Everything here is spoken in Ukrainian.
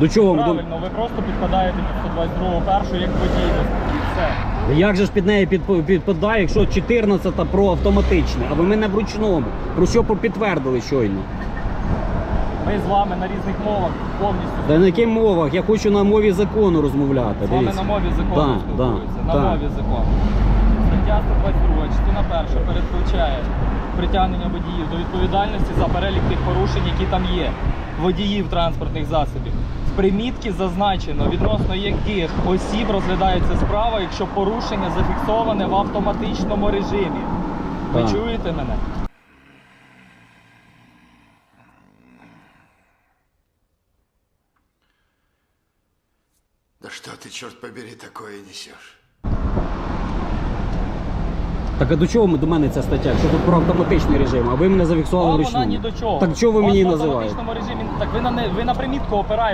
До чого? ви Правильно, ви просто підпадаєте під 122 першу як водій. І все. Як же ж під неї підп- підпадає, якщо 14 про автоматичне, а ви мене в ручному? Про що підтвердили щойно? Ми з вами на різних мовах повністю Та на яких мовах? Я хочу на мові закону розмовляти. з вами Дивіться. на мові закону Да, спілкуються. да, на да. мові закону. Стаття 122, частина перша передбачає притягнення водіїв до відповідальності за перелік тих порушень, які там є. Водіїв транспортних засобів. В примітці зазначено, відносно яких осіб розглядається справа, якщо порушення зафіксоване в автоматичному режимі. Ви Так. чуєте мене? Да что ты, черт побери, такое несешь? Так а до чого ми- до мене ця стаття? Що тут про автоматичний режим, а ви мене зафіксували в Вам ручному? вона ні до чого. Так чого ви вас мені в називаєте? автоматичному режимі, так ви на, не- ви на примітку опираєте.